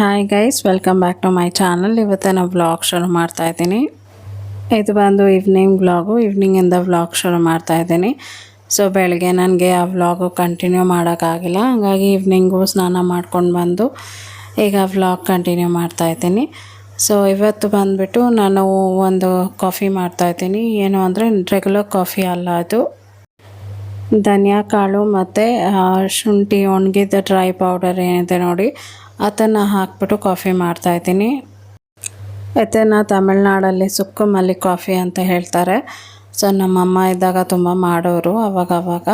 Hi guys welcome back to my channel ಇವತ್ತು ನಾವು vlog ಶುರು ಮಾಡ್ತಾ ಇದ್ದೀನಿ. ಇದು ಬಂದು ಈವ್ನಿಂಗ್ ವ್ಲಾಗು ಈವ್ನಿಂಗಿಂದ ವ್ಲಾಗ್ ಶುರು ಮಾಡ್ತಾ ಇದ್ದೀನಿ. ಸೊ ಬೆಳಗ್ಗೆ ನನಗೆ ಆ ವ್ಲಾಗು ಕಂಟಿನ್ಯೂ ಮಾಡೋಕ್ಕಾಗಿಲ್ಲ ಹಾಗಾಗಿ ಈವ್ನಿಂಗು ಸ್ನಾನ ಮಾಡ್ಕೊಂಡು ಬಂದು ಈಗ ವ್ಲಾಗ್ ಕಂಟಿನ್ಯೂ ಮಾಡ್ತಾ ಇದ್ದೀನಿ. ಸೊ ಇವತ್ತು ಬಂದುಬಿಟ್ಟು ನಾನು ಒಂದು ಕಾಫಿ ಮಾಡ್ತಾ ಇದ್ದೀನಿ. ಏನು ಅಂದರೆ ರೆಗ್ಯುಲರ್ ಕಾಫಿ ಅಲ್ಲ ಅದು. ಧನಿಯಾ ಕಾಳು ಮತ್ತು ಶುಂಠಿ, ಒಣಗಿದ ಡ್ರೈ ಪೌಡರ್ ಏನಿದೆ ನೋಡಿ. ಅದನ್ನು ಹಾಕ್ಬಿಟ್ಟು ಕಾಫಿ ಮಾಡ್ತಾಯಿದ್ದೀನಿ ಇದನ್ನು ತಮಿಳ್ನಾಡಲ್ಲಿ ಸುಕ್ಕು ಮಲ್ಲಿ ಕಾಫಿ ಅಂತ ಹೇಳ್ತಾರೆ. ಸೊ, ನಮ್ಮಮ್ಮ ಇದ್ದಾಗ ತುಂಬ ಮಾಡೋರು ಅವಾಗ ಅವಾಗ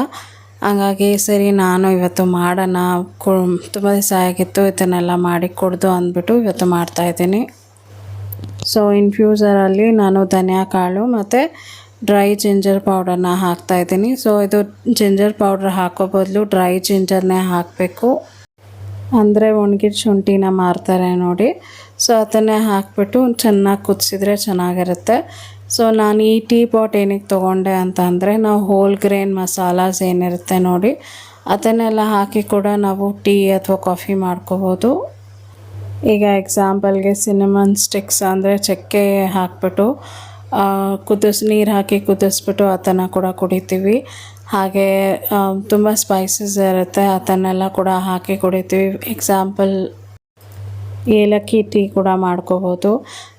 ಹಾಗಾಗಿ ಸರಿ, ನಾನು ಇವತ್ತು ಮಾಡೋಣ. ಕು ತುಂಬ ದಿವಸ ಆಗಿತ್ತು, ಇದನ್ನೆಲ್ಲ ಮಾಡಿ ಕುಡ್ದು ಅಂದ್ಬಿಟ್ಟು ಇವತ್ತು ಮಾಡ್ತಾಯಿದ್ದೀನಿ ಸೊ, ಇನ್ಫ್ಯೂಸರಲ್ಲಿ ನಾನು ಧನಿಯಾ ಕಾಳು ಮತ್ತು ಡ್ರೈ ಜಿಂಜರ್ ಪೌಡರ್ನ ಹಾಕ್ತಾಯಿದ್ದೀನಿ ಸೊ, ಇದು ಜಿಂಜರ್ ಪೌಡ್ರ್ ಹಾಕೋ ಬದಲು ಡ್ರೈ ಜಿಂಜರ್ನೇ ಹಾಕಬೇಕು. ಅಂದರೆ ಒಣಗಿದ ಶುಂಠಿನ ಮಾರ್ತಾರೆ ನೋಡಿ. ಸೊ ಅದನ್ನೇ ಹಾಕ್ಬಿಟ್ಟು ಚೆನ್ನಾಗಿ ಕುದಿಸಿದ್ರೆ ಚೆನ್ನಾಗಿರುತ್ತೆ. ಸೊ ನಾನು ಈ ಟೀ ಪಾಟ್ ಏನಕ್ಕೆ ತೊಗೊಂಡೆ ಅಂತ ಅಂದರೆ ನಾವು ಹೋಲ್ ಗ್ರೇನ್ ಮಸಾಲಾಸ್ ಏನಿರುತ್ತೆ ನೋಡಿ, ಅದನ್ನೆಲ್ಲ ಹಾಕಿ ಕೂಡ ನಾವು ಟೀ ಅಥವಾ ಕಾಫಿ ಮಾಡ್ಕೋಬೋದು. ಈಗ ಎಕ್ಸಾಂಪಲ್ಗೆ ಸಿನಿಮನ್ ಸ್ಟಿಕ್ಸ್ ಅಂದರೆ ಚಕ್ಕೆ ಹಾಕ್ಬಿಟ್ಟು ಕುದಿಸ್ ನೀರು ಹಾಕಿ ಕುದಿಸ್ಬಿಟ್ಟು ಅದನ್ನು ಕೂಡ ಕುಡಿತೀವಿ. ಹಾಗೆ ತುಂಬ ಸ್ಪೈಸಸ್ ಇರುತ್ತೆ. ಅದನ್ನೆಲ್ಲ ಕೂಡ ಹಾಕಿ ಕುಡಿತೀವಿ. ಎಕ್ಸಾಂಪಲ್ ಏಲಕ್ಕಿ ಟೀ ಕೂಡ ಮಾಡ್ಕೋಬೋದು.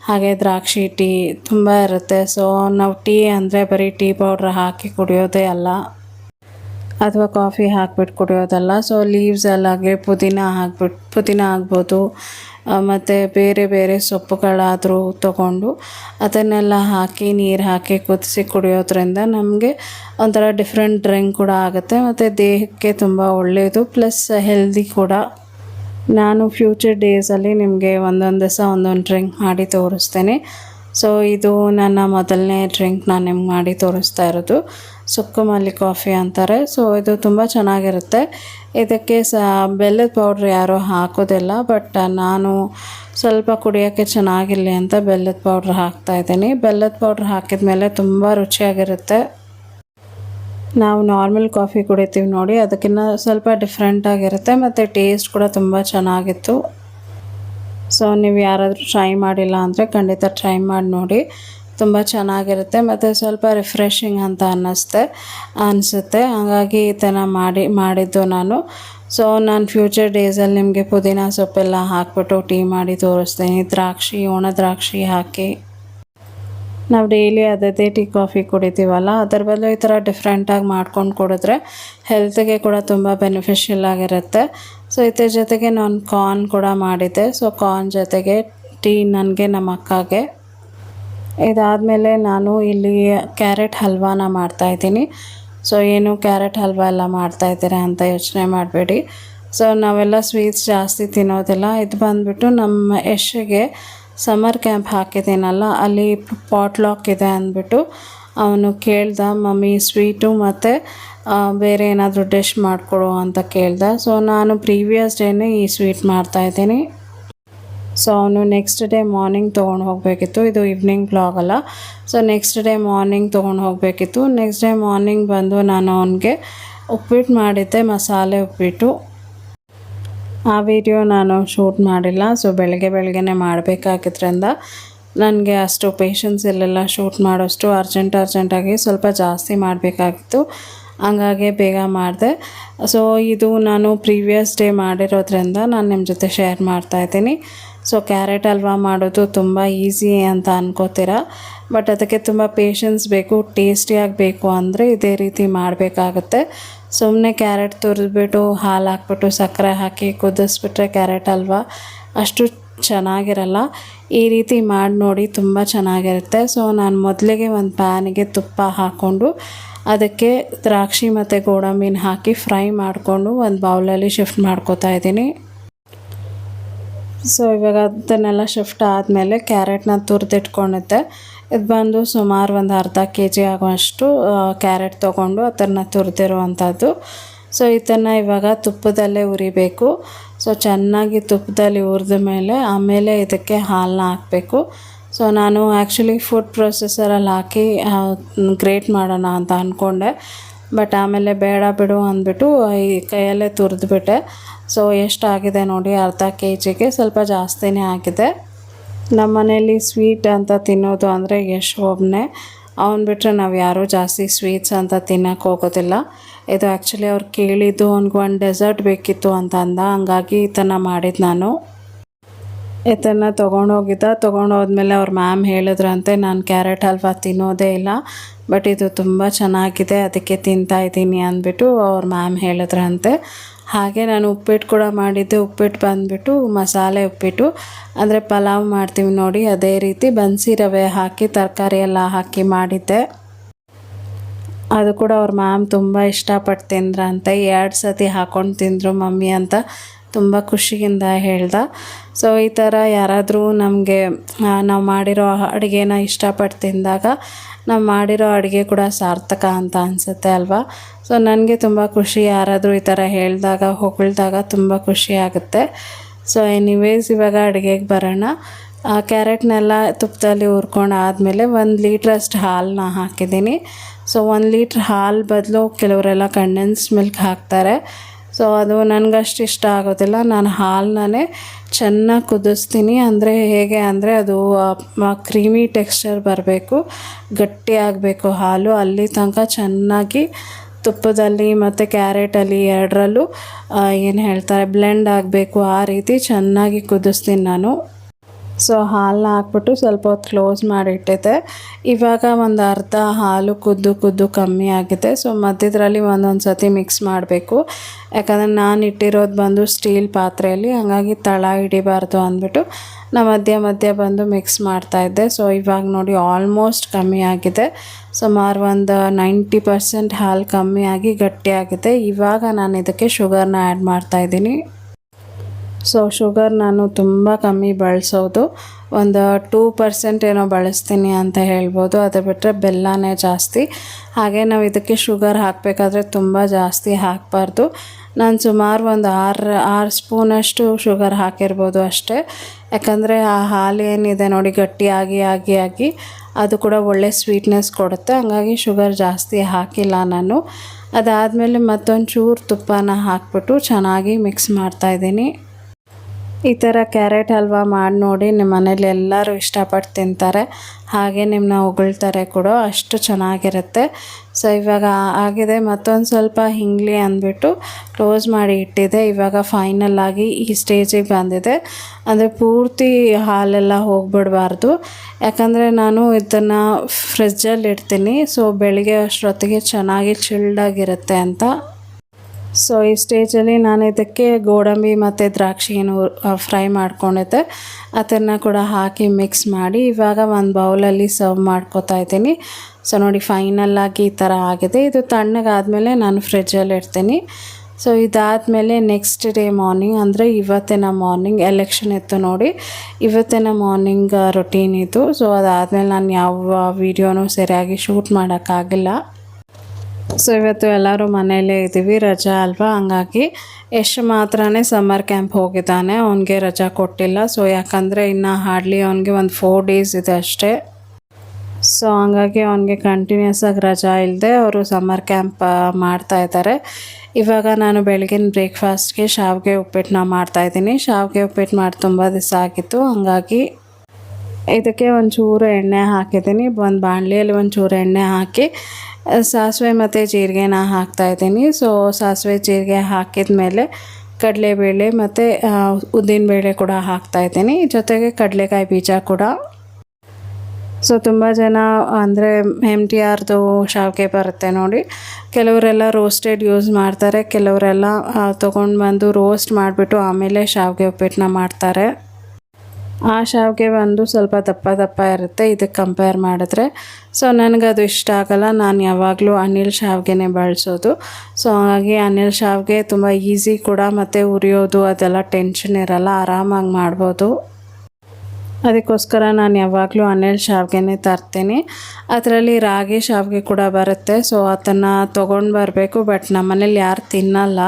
ಹಾಗೆ ದ್ರಾಕ್ಷಿ ಟೀ ತುಂಬ ಇರುತ್ತೆ. ಸೊ ನಾವು ಟೀ ಅಂದರೆ ಬರೀ ಟೀ ಪೌಡ್ರ್ ಹಾಕಿ ಕುಡಿಯೋದೇ ಅಲ್ಲ. ಅಥವಾ ಕಾಫಿ ಹಾಕ್ಬಿಟ್ಟು ಕುಡಿಯೋದಲ್ಲ. ಸೊ ಲೀವ್ಸ್ ಪುದೀನ ಹಾಕ್ಬಿಟ್ಟು ಪುದೀನ ಆಗ್ಬೋದು. ಮತ್ತು ಬೇರೆ ಬೇರೆ ಸೊಪ್ಪುಗಳಾದರೂ ತಗೊಂಡು ಅದನ್ನೆಲ್ಲ ಹಾಕಿ ನೀರು ಹಾಕಿ ಕುದಿಸಿ ಕುಡಿಯೋದ್ರಿಂದ ನಮಗೆ ಒಂಥರ ಡಿಫ್ರೆಂಟ್ ಡ್ರಿಂಕ್ ಕೂಡ ಆಗುತ್ತೆ, ಮತ್ತು ದೇಹಕ್ಕೆ ತುಂಬ ಒಳ್ಳೆಯದು ಪ್ಲಸ್ ಹೆಲ್ದಿ ಕೂಡ. ನಾನು ಫ್ಯೂಚರ್ ಡೇಸಲ್ಲಿ ನಿಮಗೆ ಒಂದೊಂದು ದಿವಸ ಒಂದೊಂದು ಡ್ರಿಂಕ್ ಮಾಡಿ ತೋರಿಸ್ತೇನೆ. ಸೊ ಇದು ನನ್ನ ಮೊದಲನೇ ಡ್ರಿಂಕ್ ನಾನು ನಿಮ್ಗೆ ಮಾಡಿ ತೋರಿಸ್ತಾ ಇರೋದು. ಸುಕ್ಕುಮಲ್ಲಿ ಕಾಫಿ ಅಂತಾರೆ. ಸೊ ಇದು ತುಂಬ ಚೆನ್ನಾಗಿರುತ್ತೆ. ಇದಕ್ಕೆ ಸ, ಬೆಲ್ಲದ ಪೌಡ್ರ್ ಯಾರೂ ಹಾಕೋದಿಲ್ಲ ಬಟ್ ನಾನು ಸ್ವಲ್ಪ ಕುಡಿಯೋಕ್ಕೆ ಚೆನ್ನಾಗಿರಲಿ ಅಂತ ಬೆಲ್ಲದ ಪೌಡ್ರ್ ಹಾಕ್ತಾಯಿದ್ದೀನಿ ಬೆಲ್ಲದ ಪೌಡ್ರ್ ಹಾಕಿದ ಮೇಲೆ ತುಂಬ ರುಚಿಯಾಗಿರುತ್ತೆ. ನಾವು ನಾರ್ಮಲ್ ಕಾಫಿ ಕುಡಿತೀವಿ ನೋಡಿ ಅದಕ್ಕಿಂತ ಸ್ವಲ್ಪ ಡಿಫ್ರೆಂಟಾಗಿರುತ್ತೆ ಮತ್ತು ಟೇಸ್ಟ್ ಕೂಡ ತುಂಬ ಚೆನ್ನಾಗಿತ್ತು. ಸೊ ನೀವು ಯಾರಾದರೂ ಟ್ರೈ ಮಾಡಿಲ್ಲ ಅಂದರೆ ಖಂಡಿತ ಟ್ರೈ ಮಾಡಿ ನೋಡಿ. ತುಂಬ ಚೆನ್ನಾಗಿರುತ್ತೆ ಮತ್ತು ಸ್ವಲ್ಪ ರಿಫ್ರೆಶಿಂಗ್ ಅಂತ ಅನ್ನಿಸ್ತೆ, ಅನಿಸುತ್ತೆ. ಹಾಗಾಗಿ ಈ ಥರ ಮಾಡಿ, ಮಾಡಿದ್ದು ನಾನು. ಸೊ ನಾನು ಫ್ಯೂಚರ್ ಡೇಸಲ್ಲಿ ನಿಮಗೆ ಪುದೀನ ಸೊಪ್ಪೆಲ್ಲ ಹಾಕ್ಬಿಟ್ಟು ಟೀ ಮಾಡಿ ತೋರಿಸ್ತೀನಿ. ದ್ರಾಕ್ಷಿ, ಒಣ ದ್ರಾಕ್ಷಿ ಹಾಕಿ. ನಾವು ಡೈಲಿ ಅದೇ ಟೀ ಕಾಫಿ ಕುಡಿತೀವಲ್ಲ, ಅದರ ಬದಲು ಈ ಥರ ಡಿಫ್ರೆಂಟಾಗಿ ಮಾಡ್ಕೊಂಡು ಕುಡಿದ್ರೆ ಹೆಲ್ತ್ಗೆ ಕೂಡ ತುಂಬ ಬೆನಿಫಿಷಿಯಲ್ ಆಗಿರುತ್ತೆ. ಸೊ ಇದ್ರ ಜೊತೆಗೆ ನಾನು ಕಾರ್ನ್ ಕೂಡ ಮಾಡಿದ್ದೆ. ಸೊ ಕಾರ್ನ್ ಜೊತೆಗೆ ಟೀ ನನಗೆ ನಮ್ಮ ಅಕ್ಕಗೆ. ಇದಾದಮೇಲೆ ನಾನು ಇಲ್ಲಿ ಕ್ಯಾರೆಟ್ ಹಲ್ವಾನ ಮಾಡ್ತಾಯಿದ್ದೀನಿ ಸೊ ಏನು ಕ್ಯಾರೆಟ್ ಹಲ್ವಾ ಎಲ್ಲ ಮಾಡ್ತಾಯಿದ್ದೀರಾ ಅಂತ ಯೋಚನೆ ಮಾಡಬೇಡಿ. ಸೊ ನಾವೆಲ್ಲ ಸ್ವೀಟ್ಸ್ ಜಾಸ್ತಿ ತಿನ್ನೋದಿಲ್ಲ. ಇದು ಬಂದುಬಿಟ್ಟು ನಮ್ಮ ಯಶಿಗೆ ಸಮ್ಮರ್ ಕ್ಯಾಂಪ್ ಹಾಕಿದ್ದೀನಲ್ಲ, ಅಲ್ಲಿ ಪಾಟ್ಲಾಕ್ ಇದೆ ಅಂದ್ಬಿಟ್ಟು ಅವನು ಕೇಳ್ದ, ಮಮ್ಮಿ, ಸ್ವೀಟು ಮತ್ತು ಬೇರೆ ಏನಾದರೂ ಡಿಶ್ ಮಾಡಿಕೊಡು ಅಂತ ಕೇಳ್ದ. ಸೊ ನಾನು ಪ್ರೀವಿಯಸ್ ಡೇನೇ ಈ ಸ್ವೀಟ್ ಮಾಡ್ತಾಯಿದ್ದೀನಿ ಸೊ ಅವನು ನೆಕ್ಸ್ಟ್ ಡೇ ಮಾರ್ನಿಂಗ್ ತೊಗೊಂಡು ಹೋಗಬೇಕಿತ್ತು. ಇದು ಈವ್ನಿಂಗ್ ಬ್ಲಾಗ್ ಅಲ್ಲ. ಸೊ ನೆಕ್ಸ್ಟ್ ಡೇ ಮಾರ್ನಿಂಗ್ ತೊಗೊಂಡು ಹೋಗಬೇಕಿತ್ತು. ನೆಕ್ಸ್ಟ್ ಡೇ ಮಾರ್ನಿಂಗ್ ಬಂದು ನಾನು ಅವನಿಗೆ ಉಪ್ಪಿಟ್ಟು ಮಾಡಿದ್ದೆ, ಮಸಾಲೆ ಉಪ್ಪಿಟ್ಟು. ಆ ವಿಡಿಯೋ ನಾನು ಶೂಟ್ ಮಾಡಿಲ್ಲ ಸೊ ಬೆಳಗ್ಗೆ ಬೆಳಗ್ಗೆನೆ ಮಾಡಬೇಕಾಗಿದ್ರಿಂದ ನನಗೆ ಅಷ್ಟು ಪೇಷನ್ಸ್ ಇಲ್ಲೆಲ್ಲ ಶೂಟ್ ಮಾಡೋಷ್ಟು. ಅರ್ಜೆಂಟ್ ಅರ್ಜೆಂಟಾಗಿ ಸ್ವಲ್ಪ ಜಾಸ್ತಿ ಮಾಡಬೇಕಾಗಿತ್ತು. ಹಂಗಾಗಿ ಬೇಗ ಮಾಡಿದೆ. ಸೊ ಇದು ನಾನು ಪ್ರೀವಿಯಸ್ ಡೇ ಮಾಡಿರೋದ್ರಿಂದ ನಾನು ನಿಮ್ಮ ಜೊತೆ ಶೇರ್ ಮಾಡ್ತಾಯಿದ್ದೀನಿ ಸೊ ಕ್ಯಾರೆಟ್ ಹಲ್ವಾ ಮಾಡೋದು ತುಂಬ ಈಸಿ ಅಂತ ಅನ್ಕೋತೀರ? ಬಟ್ ಅದಕ್ಕೆ ತುಂಬ ಪೇಷನ್ಸ್ ಬೇಕು ಟೇಸ್ಟಿಯಾಗಿ ಬೇಕು ಅಂದರೆ ಇದೇ ರೀತಿ ಮಾಡಬೇಕಾಗತ್ತೆ. ಸುಮ್ಮನೆ ಕ್ಯಾರೆಟ್ ತುರಿದ್ಬಿಟ್ಟು ಹಾಲು ಹಾಕ್ಬಿಟ್ಟು ಸಕ್ಕರೆ ಹಾಕಿ ಕುದಿಸ್ಬಿಟ್ರೆ ಕ್ಯಾರೆಟ್ ಹಲ್ವಾ ಅಷ್ಟು ಚೆನ್ನಾಗಿರಲ್ಲ. ಈ ರೀತಿ ಮಾಡಿ ನೋಡಿ ತುಂಬ ಚೆನ್ನಾಗಿರುತ್ತೆ. ಸೊ, ನಾನು ಮೊದಲಿಗೆ ಒಂದು ಪ್ಯಾನಿಗೆ ತುಪ್ಪ ಹಾಕ್ಕೊಂಡು ಅದಕ್ಕೆ ದ್ರಾಕ್ಷಿ ಮತ್ತು ಗೋಡಂಬಿನ ಹಾಕಿ ಫ್ರೈ ಮಾಡಿಕೊಂಡು ಒಂದು ಬೌಲಲ್ಲಿ ಶಿಫ್ಟ್ ಮಾಡ್ಕೋತಾ ಇದ್ದೀನಿ. ಸೊ, ಇವಾಗ ಅದನ್ನೆಲ್ಲ ಶಿಫ್ಟ್ ಆದಮೇಲೆ ಕ್ಯಾರೆಟ್ನ ತುರಿದಿಟ್ಕೊಂಡಿದ್ದೆ. ಇದು ಬಂದು ಸುಮಾರು ಒಂದು ಅರ್ಧ ಕೆ ಜಿ ಆಗುವಷ್ಟು ಕ್ಯಾರೆಟ್ ತೊಗೊಂಡು ಅದನ್ನು ತುರಿದಿರುವಂಥದ್ದು ಸೊ ಇದನ್ನು ಇವಾಗ ತುಪ್ಪದಲ್ಲೇ ಉರಿಬೇಕು. ಸೊ ಚೆನ್ನಾಗಿ ತುಪ್ಪದಲ್ಲಿ ಹುರಿದ ಮೇಲೆ ಆಮೇಲೆ ಇದಕ್ಕೆ ಹಾಲನ್ನ ಹಾಕಬೇಕು. ಸೊ ನಾನು ಆ್ಯಕ್ಚುಲಿ ಫುಡ್ ಪ್ರೊಸೆಸರಲ್ಲಿ ಹಾಕಿ ಗ್ರೇಟ್ ಮಾಡೋಣ ಅಂತ ಅಂದ್ಕೊಂಡೆ ಬಟ್ ಆಮೇಲೆ ಬೇಡ ಬಿಡು ಅಂದ್ಬಿಟ್ಟು, ಈ ಕೈಯಲ್ಲೇ ತುರಿದ್ಬಿಟ್ಟೆ. ಸೊ ಎಷ್ಟಾಗಿದೆ ನೋಡಿ, ಅರ್ಧ ಕೆ ಜಿಗೆ ಸ್ವಲ್ಪ ಜಾಸ್ತಿನೇ ಆಗಿದೆ. ನಮ್ಮ ಮನೆಯಲ್ಲಿ ಸ್ವೀಟ್ ಅಂತ ತಿನ್ನೋದು ಅಂದರೆ ಯಶ್ ಒಬ್ಬನೇ ಅವನು ಬಿಟ್ಟರೆ ನಾವು ಯಾರೂ ಜಾಸ್ತಿ ಸ್ವೀಟ್ಸ್ ಅಂತ ತಿನ್ನೋಕೆ ಹೋಗೋದಿಲ್ಲ. ಇದು ಆ್ಯಕ್ಚುಲಿ ಅವ್ರು ಕೇಳಿದ್ದು ಅವ್ನಿಗೆ ಒಂದು ಡೆಸರ್ಟ್ ಬೇಕಿತ್ತು ಅಂತ ಅಂದ. ಹಂಗಾಗಿ ಇದನ್ನು ಮಾಡಿದ್ದು ನಾನು. ಇದನ್ನು ತೊಗೊಂಡೋಗಿದ್ದ ತೊಗೊಂಡೋದ್ಮೇಲೆ ಅವ್ರ ಮ್ಯಾಮ್ ಹೇಳಿದ್ರಂತೆ, ನಾನು ಕ್ಯಾರೆಟ್ ಹಲ್ವಾ ತಿನ್ನೋದೇ ಇಲ್ಲ, ಬಟ್ ಇದು ತುಂಬ ಚೆನ್ನಾಗಿದೆ, ಅದಕ್ಕೆ ತಿಂತಾ ಇದ್ದೀನಿ ಅಂದ್ಬಿಟ್ಟು ಅವ್ರ ಮ್ಯಾಮ್ ಹೇಳಿದ್ರಂತೆ. ಹಾಗೆ ನಾನು ಉಪ್ಪಿಟ್ಟು ಕೂಡ ಮಾಡಿದ್ದೆ, ಉಪ್ಪಿಟ್ಟು ಬಂದುಬಿಟ್ಟು ಮಸಾಲೆ ಉಪ್ಪಿಟ್ಟು. ಅಂದರೆ ಪಲಾವ್ ಮಾಡ್ತೀವಿ ನೋಡಿ, ಅದೇ ರೀತಿ ಬನ್ಸಿ ರವೆ ಹಾಕಿ, ತರಕಾರಿ ಎಲ್ಲ ಹಾಕಿ ಮಾಡಿದ್ದೆ. ಅದು ಕೂಡ ಅವ್ರ ಮ್ಯಾಮ್ ತುಂಬ ಇಷ್ಟಪಟ್ಟು ತಿಂದ್ರಂತೆ. ಎರಡು ಸತಿ ಹಾಕ್ಕೊಂಡು ತಿಂದರು ಮಮ್ಮಿ ಅಂತ. ತುಂಬ ಖುಷಿಯಿಂದ ಹೇಳ್ದ. ಸೊ ಈ ಥರ ಯಾರಾದರೂ ನಮಗೆ ನಾವು ಮಾಡಿರೋ ಅಡುಗೆನ ಇಷ್ಟಪಟ್ಟು ತಿಂದಾಗ ನಾವು ಮಾಡಿರೋ ಅಡುಗೆ ಕೂಡ ಸಾರ್ಥಕ ಅಂತ ಅನಿಸುತ್ತೆ ಅಲ್ವಾ? ಸೊ ನನಗೆ ತುಂಬ ಖುಷಿ ಯಾರಾದರೂ ಈ ಥರ ಹೇಳಿದಾಗ, ಹೊಗಳಿದಾಗ ತುಂಬ ಖುಷಿ ಆಗುತ್ತೆ. ಸೊ ಎನಿವೇಸ್ ಇವಾಗ ಅಡುಗೆಗೆ ಬರೋಣ. ಕ್ಯಾರೆಟ್ನೆಲ್ಲ ತುಪ್ಪದಲ್ಲಿ ಹುರ್ಕೊಂಡು ಆದಮೇಲೆ ಒಂದು ಲೀಟ್ರಷ್ಟು ಹಾಲನ್ನ ಹಾಕಿದ್ದೀನಿ. ಸೊ ಒಂದು ಲೀಟ್ರ್ ಹಾಲು ಬದಲು ಕೆಲವರೆಲ್ಲ ಕಂಡೆನ್ಸ್ ಮಿಲ್ಕ್ ಹಾಕ್ತಾರೆ. ಸೊ ಅದು ನನಗಷ್ಟು ಇಷ್ಟ ಆಗೋದಿಲ್ಲ. ನಾನು ಹಾಲನ್ನೇ ಚೆನ್ನಾಗಿ ಕುದಿಸ್ತೀನಿ. ಅಂದರೆ ಹೇಗೆ ಅಂದರೆ ಅದು ಕ್ರೀಮಿ ಟೆಕ್ಸ್ಚರ್ ಬರಬೇಕು. ಗಟ್ಟಿಯಾಗಬೇಕು ಹಾಲು. ಅಲ್ಲಿ ತನಕ ಚೆನ್ನಾಗಿ ತುಪ್ಪದಲ್ಲಿ ಮತ್ತು ಕ್ಯಾರೆಟಲ್ಲಿ ಎರಡರಲ್ಲೂ ಏನು ಹೇಳ್ತಾರೆ, ಬ್ಲೆಂಡ್ ಆಗಬೇಕು. ಆ ರೀತಿ ಚೆನ್ನಾಗಿ ಕುದಿಸ್ತೀನಿ ನಾನು. ಸೊ ಹಾಲನ್ನ ಹಾಕ್ಬಿಟ್ಟು ಸ್ವಲ್ಪ ಹೊತ್ತು ಕ್ಲೋಸ್ ಮಾಡಿಟ್ಟಿದ್ದೆ ಇವಾಗ ಒಂದು ಅರ್ಧ ಹಾಲು ಕುದ್ದು ಕುದ್ದು ಕಮ್ಮಿ ಆಗಿದೆ. ಸೊ ಮಧ್ಯದ್ರಲ್ಲಿ ಒಂದೊಂದು ಸತಿ ಮಿಕ್ಸ್ ಮಾಡಬೇಕು. ಯಾಕಂದರೆ ನಾನು ಇಟ್ಟಿರೋದು ಬಂದು ಸ್ಟೀಲ್ ಪಾತ್ರೆಯಲ್ಲಿ, ಹಾಗಾಗಿ ತಳ ಹಿಡಿಬಾರ್ದು ಅಂದ್ಬಿಟ್ಟು ನಾ ಮಧ್ಯ ಮಧ್ಯ ಬಂದು ಮಿಕ್ಸ್ ಮಾಡ್ತಾಯಿದ್ದೆ ಸೊ ಇವಾಗ ನೋಡಿ ಆಲ್ಮೋಸ್ಟ್ ಕಮ್ಮಿ ಆಗಿದೆ. ಸುಮಾರು ಒಂದು ನೈಂಟಿ ಪರ್ಸೆಂಟ್ ಹಾಲು ಕಮ್ಮಿ ಆಗಿ ಗಟ್ಟಿಯಾಗಿದೆ ಇವಾಗ ನಾನು ಇದಕ್ಕೆ ಶುಗರ್ನ ಆ್ಯಡ್ ಮಾಡ್ತಾಯಿದ್ದೀನಿ ಸೊ ಶುಗರ್ ನಾನು ತುಂಬ ಕಮ್ಮಿ ಬಳಸೋದು. ಒಂದು ಟೂ ಪರ್ಸೆಂಟ್ ಏನೋ ಬಳಸ್ತೀನಿ ಅಂತ ಹೇಳ್ಬೋದು. ಅದು ಬಿಟ್ಟರೆ ಬೆಲ್ಲನೇ ಜಾಸ್ತಿ. ಹಾಗೆ ನಾವು ಇದಕ್ಕೆ ಶುಗರ್ ಹಾಕಬೇಕಾದ್ರೆ ತುಂಬ ಜಾಸ್ತಿ ಹಾಕಬಾರ್ದು. ನಾನು ಸುಮಾರು ಒಂದು ಆರು ಆರು ಸ್ಪೂನಷ್ಟು ಶುಗರ್ ಹಾಕಿರ್ಬೋದು ಅಷ್ಟೇ. ಯಾಕಂದರೆ ಆ ಹಾಲು ಏನಿದೆ ನೋಡಿ ಗಟ್ಟಿಯಾಗಿ ಆಗಿ ಆಗಿ ಅದು ಕೂಡ ಒಳ್ಳೆ ಸ್ವೀಟ್ನೆಸ್ ಕೊಡುತ್ತೆ. ಹಂಗಾಗಿ ಶುಗರ್ ಜಾಸ್ತಿ ಹಾಕಿಲ್ಲ ನಾನು. ಅದಾದಮೇಲೆ ಮತ್ತೊಂದು ಚೂರು ತುಪ್ಪನ ಹಾಕ್ಬಿಟ್ಟು ಚೆನ್ನಾಗಿ ಮಿಕ್ಸ್ ಮಾಡ್ತಾಯಿದ್ದೀನಿ ಈ ಥರ ಕ್ಯಾರೆಟ್ ಹಲ್ವಾ ಮಾಡಿ ನೋಡಿ ನಿಮ್ಮ ಮನೇಲಿ ಎಲ್ಲರೂ ಇಷ್ಟಪಟ್ಟು ತಿಂತಾರೆ. ಹಾಗೆ ನಿಮ್ಮನ್ನ ಹೊಗಳ್ತಾರೆ ಕೂಡ, ಅಷ್ಟು ಚೆನ್ನಾಗಿರುತ್ತೆ. ಸೊ ಇವಾಗ ಆಗಿದೆ. ಮತ್ತೊಂದು ಸ್ವಲ್ಪ ಹಿಂಗ್ಲಿ ಅಂದ್ಬಿಟ್ಟು ಕ್ಲೋಸ್ ಮಾಡಿ ಇಟ್ಟಿದೆ. ಇವಾಗ ಫೈನಲ್ ಆಗಿ ಈ ಸ್ಟೇಜಿಗೆ ಬಂದಿದೆ. ಅಂದರೆ ಪೂರ್ತಿ ಹಾಲೆಲ್ಲ ಹೋಗ್ಬಿಡಬಾರ್ದು. ಯಾಕಂದರೆ ನಾನು ಇದನ್ನು ಫ್ರಿಜ್ಜಲ್ಲಿ ಇಡ್ತೀನಿ. ಸೊ ಬೆಳಿಗ್ಗೆ ಅಷ್ಟೊತ್ತಿಗೆ ಚೆನ್ನಾಗಿ ಚಿಲ್ಡಾಗಿರುತ್ತೆ ಅಂತ ಸೊ ಈ ಸ್ಟೇಜಲ್ಲಿ ನಾನು ಇದಕ್ಕೆ ಗೋಡಂಬಿ ಮತ್ತು ದ್ರಾಕ್ಷಿ ಏನು ಫ್ರೈ ಮಾಡ್ಕೊಂಡಿದ್ದೆ. ಅದನ್ನು ಕೂಡ ಹಾಕಿ ಮಿಕ್ಸ್ ಮಾಡಿ ಇವಾಗ ಒಂದು ಬೌಲಲ್ಲಿ ಸರ್ವ್ ಮಾಡ್ಕೋತಾ ಇದ್ದೀನಿ. ಸೊ ನೋಡಿ ಫೈನಲ್ಲಾಗಿ ಈ ಥರ ಆಗಿದೆ. ಇದು ತಣ್ಣಗಾದಮೇಲೆ ನಾನು ಫ್ರಿಜ್ಜಲ್ಲಿ ಇಡ್ತೀನಿ. ಸೊ ಇದಾದಮೇಲೆ ನೆಕ್ಸ್ಟ್ ಡೇ ಮಾರ್ನಿಂಗ್ ಅಂದರೆ ಇವತ್ತಿನ ಮಾರ್ನಿಂಗ್ ಎಲೆಕ್ಷನ್ ಇತ್ತು ನೋಡಿ. ಇವತ್ತಿನ ಮಾರ್ನಿಂಗ್ ರೊಟೀನ್ ಇತ್ತು. ಸೊ ಅದಾದಮೇಲೆ ನಾನು ಯಾವ ವೀಡಿಯೋನೂ ಸರಿಯಾಗಿ ಶೂಟ್ ಮಾಡೋಕ್ಕಾಗಿಲ್ಲ. ಸೊ ಇವತ್ತು ಎಲ್ಲರೂ ಮನೆಯಲ್ಲೇ ಇದ್ದೀವಿ, ರಜಾ ಅಲ್ವಾ? ಹಂಗಾಗಿ ಯಶ್ ಮಾತ್ರನೇ ಸಮ್ಮರ್ ಕ್ಯಾಂಪ್ ಹೋಗಿದ್ದಾನೆ, ಅವನಿಗೆ ರಜಾ ಕೊಟ್ಟಿಲ್ಲ. ಸೊ ಯಾಕಂದರೆ ಇನ್ನು ಹಾರ್ಡ್ಲಿ ಅವನಿಗೆ ಒಂದು ಫೋರ್ ಡೇಸ್ ಇದೆ ಅಷ್ಟೇ. ಸೊ ಹಂಗಾಗಿ ಅವನಿಗೆ ಕಂಟಿನ್ಯೂಸ್ ಆಗಿ ರಜಾ ಇಲ್ಲದೆ ಅವರು ಸಮ್ಮರ್ ಕ್ಯಾಂಪ್ ಮಾಡ್ತಾ ಇದ್ದಾರೆ. ಇವಾಗ ನಾನು ಬೆಳಗಿನ ಬ್ರೇಕ್ಫಾಸ್ಟ್ಗೆ ಶಾವಿಗೆ ಉಪ್ಪಿಟ್ಟನ್ನ ಮಾಡ್ತಾಯಿದ್ದೀನಿ ಶಾವಿಗೆ ಉಪ್ಪಿಟ್ಟು ಮಾಡಿ ತುಂಬ ದಿವಸ ಆಗಿತ್ತು. ಹಂಗಾಗಿ ಇದಕ್ಕೆ ಒಂಚೂರು ಎಣ್ಣೆ ಹಾಕಿದ್ದೀನಿ. ಒಂದು ಬಾಣಲಿಯಲ್ಲಿ ಒಂಚೂರು ಎಣ್ಣೆ ಹಾಕಿ ಸಾಸಿವೆ ಮತ್ತು ಜೀರಿಗೆನ ಹಾಕ್ತಾಯಿದ್ದೀನಿ ಸೊ ಸಾಸಿವೆ ಜೀರಿಗೆ ಹಾಕಿದ ಮೇಲೆ ಕಡಲೆಬೇಳೆ ಮತ್ತು ಉದ್ದಿನಬೇಳೆ ಕೂಡ ಹಾಕ್ತಾಯಿದ್ದೀನಿ ಜೊತೆಗೆ ಕಡಲೆಕಾಯಿ ಬೀಜ ಕೂಡ. ಸೊ ತುಂಬ ಜನ ಅಂದರೆ ಎಂ ಟಿ ಆರ್ದು ಶಾವಿಗೆ ಬರುತ್ತೆ ನೋಡಿ. ಕೆಲವರೆಲ್ಲ ರೋಸ್ಟೆಡ್ ಯೂಸ್ ಮಾಡ್ತಾರೆ. ಕೆಲವರೆಲ್ಲ ತೊಗೊಂಡು ಬಂದು ರೋಸ್ಟ್ ಮಾಡಿಬಿಟ್ಟು ಆಮೇಲೆ ಶಾವಿಗೆ ಉಪ್ಪಿಟ್ಟನ್ನ ಮಾಡ್ತಾರೆ. ಆ ಶಾವಿಗೆ ಬಂದು ಸ್ವಲ್ಪ ದಪ್ಪ ದಪ್ಪ ಇರುತ್ತೆ, ಇದಕ್ಕೆ ಕಂಪೇರ್ ಮಾಡಿದ್ರೆ. ಸೊ ನನಗದು ಇಷ್ಟ ಆಗಲ್ಲ, ನಾನು ಯಾವಾಗಲೂ ಅನಿಲ್ ಶಾವಿಗೆನೇ ಬಳಸೋದು. ಸೊ ಹಾಗಾಗಿ ಅನಿಲ್ ಶಾವಿಗೆ ತುಂಬ ಈಸಿ ಕೂಡ ಮತ್ತು ಉರಿಯೋದು, ಅದೆಲ್ಲ ಟೆನ್ಷನ್ ಇರಲ್ಲ, ಆರಾಮಾಗಿ ಮಾಡ್ಬೋದು. ಅದಕ್ಕೋಸ್ಕರ ನಾನು ಯಾವಾಗಲೂ ಅನಿಲ್ ಶಾವಿಗೆನೇ ತರ್ತೀನಿ. ಅದರಲ್ಲಿ ರಾಗಿ ಶಾವಿಗೆ ಕೂಡ ಬರುತ್ತೆ ಸೊ ಅದನ್ನು ತೊಗೊಂಡು ಬರಬೇಕು ಬಟ್ ನಮ್ಮನೇಲಿ ಯಾರು ತಿನ್ನಲ್ಲ.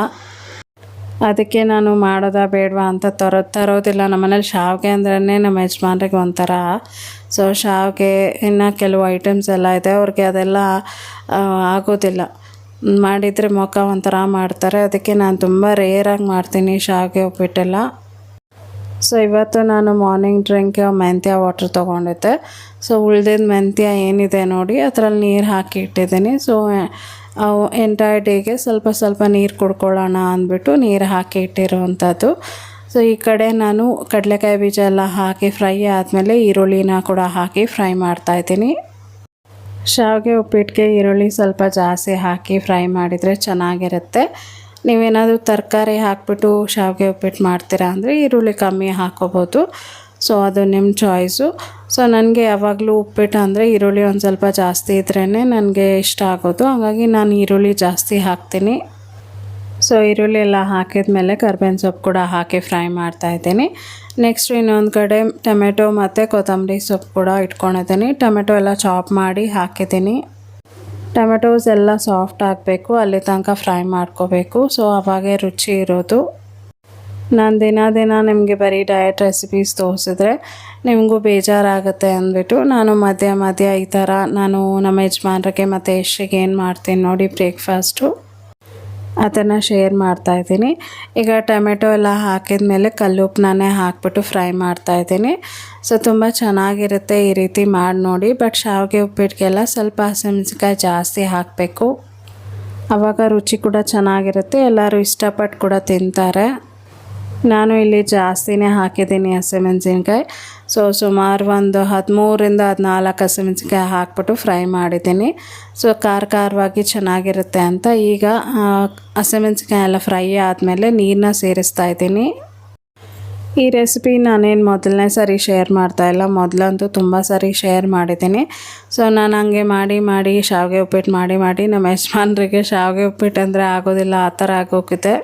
ಅದಕ್ಕೆ ನಾನು ಮಾಡೋದಾ ಬೇಡವಾ ಅಂತ ತರೋ, ತರೋದಿಲ್ಲ. ನಮ್ಮನೇಲಿ ಶಾವಿಗೆ ಅಂದ್ರೇ ನಮ್ಮ ಯಜಮಾನ್ರಿಗೆ ಒಂಥರ. ಸೊ ಶಾವಿಗೆ ಇನ್ನು ಕೆಲವು ಐಟಮ್ಸ್ ಎಲ್ಲ ಇದೆ. ಅವ್ರಿಗೆ ಅದೆಲ್ಲ ಆಗೋದಿಲ್ಲ. ಮಾಡಿದರೆ ಮುಖ ಒಂಥರ ಮಾಡ್ತಾರೆ. ಅದಕ್ಕೆ ನಾನು ತುಂಬ ರೇರಾಗಿ ಮಾಡ್ತೀನಿ ಶಾವಿಗೆ ಉಪ್ಪಿಟ್ಟೆಲ್ಲ. ಸೊ ಇವತ್ತು ನಾನು ಮಾರ್ನಿಂಗ್ ಡ್ರಿಂಕ್ ಮೆಂತ್ಯ ವಾಟರ್ ತೊಗೊಂಡಿದ್ದೆ. ಸೊ ಉಳ್ದಿದ್ದ ಮೆಂತ್ಯ ಏನಿದೆ ನೋಡಿ, ಅದರಲ್ಲಿ ನೀರು ಹಾಕಿ ಇಟ್ಟಿದ್ದೀನಿ. ಸೊ ಎಂಟೈರ್ ಡೇಗೆ ಸ್ವಲ್ಪ ಸ್ವಲ್ಪ ನೀರು ಕುಡ್ಕೊಳ್ಳೋಣ ಅಂದ್ಬಿಟ್ಟು ನೀರು ಹಾಕಿ ಇಟ್ಟಿರುವಂಥದ್ದು ಸೊ ಈ ಕಡೆ ನಾನು ಕಡಲೆಕಾಯಿ ಬೀಜ ಎಲ್ಲ ಹಾಕಿ ಫ್ರೈ ಆದಮೇಲೆ ಈರುಳ್ಳಿನ ಕೂಡ ಹಾಕಿ ಫ್ರೈ ಮಾಡ್ತಾಯಿದ್ದೀನಿ ಶಾವಿಗೆ ಉಪ್ಪಿಟ್ಟಿಗೆ ಈರುಳ್ಳಿ ಸ್ವಲ್ಪ ಜಾಸ್ತಿ ಹಾಕಿ ಫ್ರೈ ಮಾಡಿದರೆ ಚೆನ್ನಾಗಿರುತ್ತೆ. ನೀವೇನಾದರೂ ತರಕಾರಿ ಹಾಕ್ಬಿಟ್ಟು ಶಾವಿಗೆ ಉಪ್ಪಿಟ್ಟು ಮಾಡ್ತೀರಾ ಅಂದರೆ ಈರುಳ್ಳಿ ಕಮ್ಮಿ ಹಾಕ್ಕೋಬೋದು ಸೊ ಅದು ನಿಮ್ಮ ಚಾಯ್ಸು ಸೊ ನನಗೆ ಯಾವಾಗಲೂ ಉಪ್ಪಿಟ್ಟು ಅಂದರೆ ಈರುಳ್ಳಿ ಒಂದು ಸ್ವಲ್ಪ ಜಾಸ್ತಿ ಇದ್ರೇ ನನಗೆ ಇಷ್ಟ ಆಗೋದು. ಹಾಗಾಗಿ ನಾನು ಈರುಳ್ಳಿ ಜಾಸ್ತಿ ಹಾಕ್ತೀನಿ. ಸೊ ಈರುಳ್ಳಿ ಎಲ್ಲ ಹಾಕಿದ ಮೇಲೆ ಕರ್ಬೇವಿನ ಸೊಪ್ಪು ಕೂಡ ಹಾಕಿ ಫ್ರೈ ಮಾಡ್ತಾ ಇದ್ದೀನಿ. ನೆಕ್ಸ್ಟ್ ಇನ್ನೊಂದು ಕಡೆ ಟೊಮೆಟೊ ಮತ್ತು ಕೊತ್ತಂಬರಿ ಸೊಪ್ಪು ಕೂಡ ಇಟ್ಕೊಂಡಿದ್ದೀನಿ. ಟೊಮೆಟೊ ಎಲ್ಲ ಚಾಪ್ ಮಾಡಿ ಹಾಕಿದ್ದೀನಿ. ಟೊಮೆಟೋಸ್ ಎಲ್ಲ ಸಾಫ್ಟ್ ಆಗಬೇಕು, ಅಲ್ಲಿ ತನಕ ಫ್ರೈ ಮಾಡ್ಕೋಬೇಕು. ಸೊ ಅವಾಗೆ ರುಚಿ ಇರೋದು. ನಾನು ದಿನ ದಿನ ನಿಮಗೆ ಬರೀ ಡಯಟ್ ರೆಸಿಪೀಸ್ ತೋರಿಸಿದ್ರೆ ನಿಮಗೂ ಬೇಜಾರಾಗುತ್ತೆ ಅಂದ್ಬಿಟ್ಟು ನಾನು ಮಧ್ಯ ಮಧ್ಯ ಈ ಥರ ನಾನು ನಮ್ಮ ಯಜಮಾನ್ರಿಗೆ ಮತ್ತು ಎಷ್ಟಿಗೆ ಏನು ಮಾಡ್ತೀನಿ ನೋಡಿ ಬ್ರೇಕ್ಫಾಸ್ಟು ಅದನ್ನು ಶೇರ್ ಮಾಡ್ತಾಯಿದ್ದೀನಿ ಈಗ ಟೊಮೆಟೊ ಎಲ್ಲ ಹಾಕಿದ ಮೇಲೆ ಕಲ್ಲುಪ್ಪನ್ನೇ ಹಾಕ್ಬಿಟ್ಟು ಫ್ರೈ ಮಾಡ್ತಾಯಿದ್ದೀನಿ ಸೊ ತುಂಬ ಚೆನ್ನಾಗಿರುತ್ತೆ ಈ ರೀತಿ ಮಾಡಿ ನೋಡಿ. ಬಟ್ ಶಾವಿಗೆ ಉಪ್ಪಿಟ್ಟಿಗೆಲ್ಲ ಸ್ವಲ್ಪ ಹಸಿಮೆಣ್ಸಿಕಾಯಿ ಜಾಸ್ತಿ ಹಾಕಬೇಕು. ಆವಾಗ ರುಚಿ ಕೂಡ ಚೆನ್ನಾಗಿರುತ್ತೆ. ಎಲ್ಲರೂ ಇಷ್ಟಪಟ್ಟು ಕೂಡ ತಿಂತಾರೆ. ನಾನು ಇಲ್ಲಿ ಜಾಸ್ತಿನೇ ಹಾಕಿದ್ದೀನಿ ಹಸಿಮೆಣ್ಸಿನ್ಕಾಯಿ. ಸೊ ಸುಮಾರು ಒಂದು ಹದಿಮೂರಿಂದ ಹದಿನಾಲ್ಕು ಹಸಿಮೆಣಸಿನ್ಕಾಯಿ ಹಾಕ್ಬಿಟ್ಟು ಫ್ರೈ ಮಾಡಿದ್ದೀನಿ. ಸೊ ಖಾರ ಖಾರವಾಗಿ ಚೆನ್ನಾಗಿರುತ್ತೆ ಅಂತ ಈಗ ಹಸಿಮೆಣಸಿನ್ಕಾಯಿ ಎಲ್ಲ ಫ್ರೈ ಆದಮೇಲೆ ನೀರನ್ನ ಸೇರಿಸ್ತಾ ಇದ್ದೀನಿ. ಈ ರೆಸಿಪಿ ನಾನೇನು ಮೊದಲನೇ ಸರಿ ಶೇರ್ ಮಾಡ್ತಾಯಿಲ್ಲ ಮೊದಲಂತೂ ತುಂಬ ಸರಿ ಶೇರ್ ಮಾಡಿದ್ದೀನಿ. ಸೊ ನಾನು ಹಂಗೆ ಮಾಡಿ ಮಾಡಿ ಶಾವಿಗೆ ಉಪ್ಪಿಟ್ಟು ಮಾಡಿ ಮಾಡಿ ನಮ್ಮ ಯಜಮಾನ್ರಿಗೆ ಶಾವಿಗೆ ಉಪ್ಪಿಟ್ಟು ಅಂದರೆ ಆಗೋದಿಲ್ಲ, ಆ ಥರ ಆಗೋಗಿದೆ.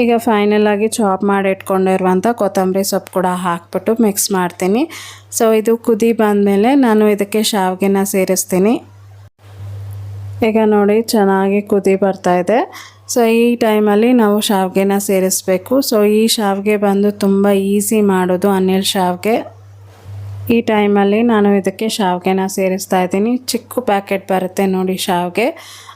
ಈಗ ಫೈನಲಾಗಿ ಚಾಪ್ ಮಾಡಿ ಇಟ್ಕೊಂಡಿರುವಂಥ ಕೊತ್ತಂಬರಿ ಸೊಪ್ಪು ಕೂಡ ಹಾಕ್ಬಿಟ್ಟು ಮಿಕ್ಸ್ ಮಾಡ್ತೀನಿ. ಸೊ ಇದು ಕುದಿ ಬಂದಮೇಲೆ ನಾನು ಇದಕ್ಕೆ ಶಾವಿಗೆನ ಸೇರಿಸ್ತೀನಿ. ಈಗ ನೋಡಿ, ಚೆನ್ನಾಗಿ ಕುದಿ ಬರ್ತಾ ಇದೆ. ಸೊ ಈ ಟೈಮಲ್ಲಿ ನಾವು ಶಾವಿಗೆನ ಸೇರಿಸ್ಬೇಕು. ಸೊ ಈ ಶಾವಿಗೆ ಬಂದು ತುಂಬ ಈಸಿ ಮಾಡೋದು ಅನಿಲ್ ಶಾವಿಗೆ. ಈ ಟೈಮಲ್ಲಿ ನಾನು ಇದಕ್ಕೆ ಶಾವಿಗೆನ ಸೇರಿಸ್ತಾ ಇದ್ದೀನಿ. ಚಿಕ್ಕ ಪ್ಯಾಕೆಟ್ ಬರುತ್ತೆ ನೋಡಿ ಶಾವಿಗೆ.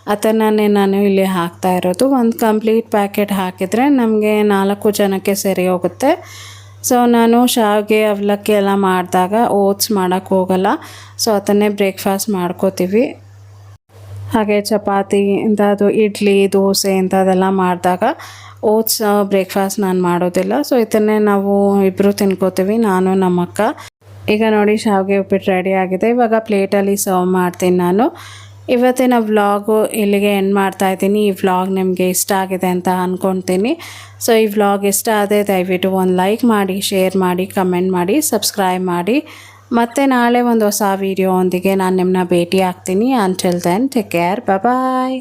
ಅದನ್ನೇ ನಾನು ಇಲ್ಲಿ ಹಾಕ್ತಾ ಇರೋದು. ಒಂದು ಕಂಪ್ಲೀಟ್ ಪ್ಯಾಕೆಟ್ ಹಾಕಿದರೆ ನಮಗೆ ನಾಲ್ಕು ಜನಕ್ಕೆ ಸರಿ ಹೋಗುತ್ತೆ. ಸೊ, ನಾನು ಶಾವಿಗೆ, ಅವಲಕ್ಕಿ ಎಲ್ಲ ಮಾಡಿದಾಗ ಓಟ್ಸ್ ಮಾಡೋಕ್ಕೆ ಹೋಗಲ್ಲ. ಸೊ, ಅದನ್ನೇ ಬ್ರೇಕ್ಫಾಸ್ಟ್ ಮಾಡ್ಕೋತೀವಿ. ಹಾಗೆ ಚಪಾತಿ ಇಂಥದ್ದು ಇಡ್ಲಿ, ದೋಸೆ ಇಂಥದ್ದೆಲ್ಲ ಮಾಡಿದಾಗ ಓಟ್ಸ್ ಬ್ರೇಕ್ಫಾಸ್ಟ್ ನಾನು ಮಾಡೋದಿಲ್ಲ. ಸೊ, ಇದನ್ನೇ ನಾವು ಇಬ್ಬರು ತಿನ್ಕೋತೀವಿ, ನಾನು ನಮ್ಮ ಅಕ್ಕ ಈಗ ನೋಡಿ ಶಾವಿಗೆ ಉಪ್ಪಿಟ್ಟು ರೆಡಿ ಆಗಿದೆ. ಇವಾಗ ಪ್ಲೇಟಲ್ಲಿ ಸರ್ವ್ ಮಾಡ್ತೀನಿ ನಾನು. ಇವತ್ತಿನ ವ್ಲಾಗು ಇಲ್ಲಿಗೆ ಎಂಡ್ ಮಾಡ್ತಾ ಇದ್ದೀನಿ. ಈ ವ್ಲಾಗ್ ನಿಮಗೆ ಇಷ್ಟ ಆಗಿದೆ ಅಂತ ಅಂದ್ಕೊತೀನಿ ಸೊ ಈ ವ್ಲಾಗ್ ಇಷ್ಟ ಆದರೆ ದಯವಿಟ್ಟು ಒಂದು ಲೈಕ್ ಮಾಡಿ ಶೇರ್ ಮಾಡಿ ಕಮೆಂಟ್ ಮಾಡಿ ಸಬ್ಸ್ಕ್ರೈಬ್ ಮಾಡಿ. ಮತ್ತು ನಾಳೆ ಒಂದು ಹೊಸ ವೀಡಿಯೋ ಒಂದಿಗೆ ನಾನು ನಿಮ್ಮನ್ನ ಭೇಟಿ ಆಗ್ತೀನಿ until then take care bye